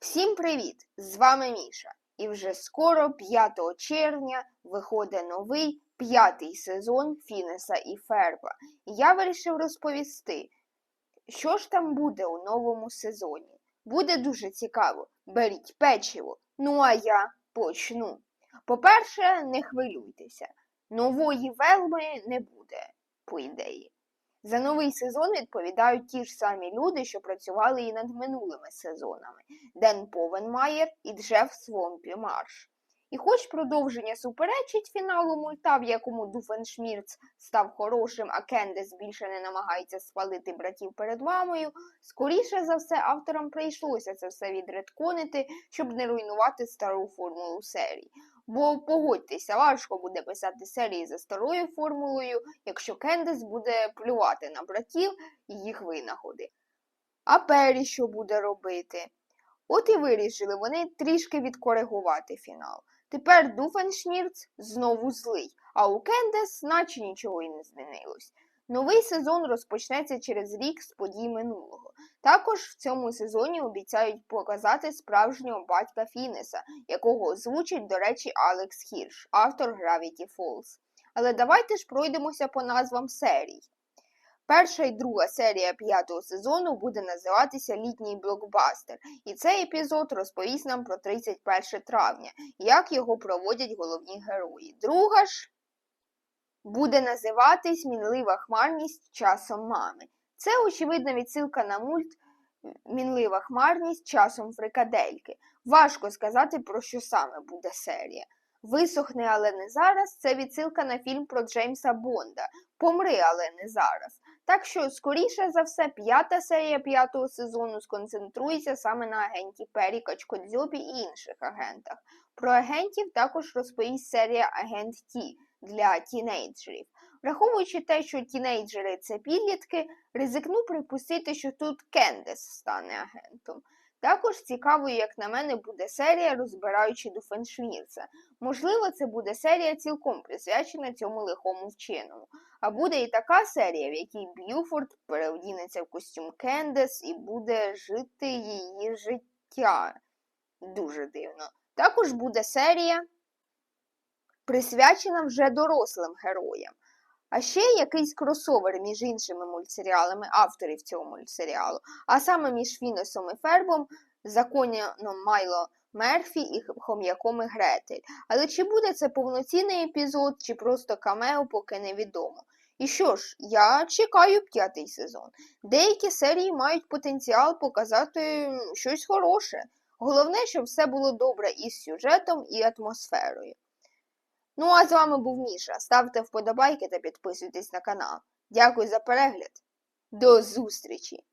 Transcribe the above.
Всім привіт! З вами Міша. І вже скоро, 5 червня, виходить новий п'ятий сезон Фінеса і Ферба. І я вирішив розповісти, що ж там буде у новому сезоні. Буде дуже цікаво. Беріть печиво. Ну а я почну. По-перше, не хвилюйтеся. Нової велми не буде, по ідеї. За новий сезон відповідають ті ж самі люди, що працювали і над минулими сезонами Ден Повенмаєр і Джеф Свомпі Марш. І хоч продовження суперечить фіналу мульта, в якому Дуфеншмірц став хорошим, а Кендес більше не намагається спалити братів перед мамою, скоріше за все авторам прийшлося це все відредконити, щоб не руйнувати стару формулу серії. Бо погодьтеся, важко буде писати серії за старою формулою, якщо Кендес буде плювати на братів і їх винаходи. А Пері що буде робити? От і вирішили вони трішки відкоригувати фінал. Тепер Дуфеншнірц знову злий, а у Кендес наче нічого й не змінилось. Новий сезон розпочнеться через рік з подій минулого. Також в цьому сезоні обіцяють показати справжнього батька Фінеса, якого озвучить, до речі, Алекс Хірш, автор Gravity Falls. Але давайте ж пройдемося по назвам серій. Перша і друга серія п'ятого сезону буде називатися Літній блокбастер, і цей епізод розповість нам про 31 травня, як його проводять головні герої. Друга ж буде називатись Мінлива хмарність часом мами. Це очевидна відсилка на мульт Мінлива хмарність часом фрикадельки. Важко сказати, про що саме буде серія. Висохне, але не зараз. Це відсилка на фільм про Джеймса Бонда. Помри, але не зараз. Так що, скоріше за все, п'ята серія п'ятого сезону сконцентрується саме на агенті Пері Качкодзьобі і інших агентах. Про агентів також розповість серія Агент Ті для тінейджерів. Враховуючи те, що тінейджери це підлітки, ризикну припустити, що тут Кендес стане агентом. Також цікавою, як на мене, буде серія, розбираючи Дуфеншвірца. Можливо, це буде серія цілком присвячена цьому лихому вченому. А буде і така серія, в якій Б'юфорд переодінеться в костюм Кендес і буде жити її життя. Дуже дивно. Також буде серія, присвячена вже дорослим героям. А ще якийсь кросовер між іншими мультсеріалами авторів цього мультсеріалу, а саме між Фінесом і Фербом, законом Майло Мерфі і хом'яком і Гретель. Але чи буде це повноцінний епізод, чи просто камео, поки невідомо. І що ж, я чекаю п'ятий сезон. Деякі серії мають потенціал показати щось хороше. Головне, щоб все було добре із сюжетом і атмосферою. Ну а з вами був Міша. Ставте вподобайки та підписуйтесь на канал. Дякую за перегляд. До зустрічі!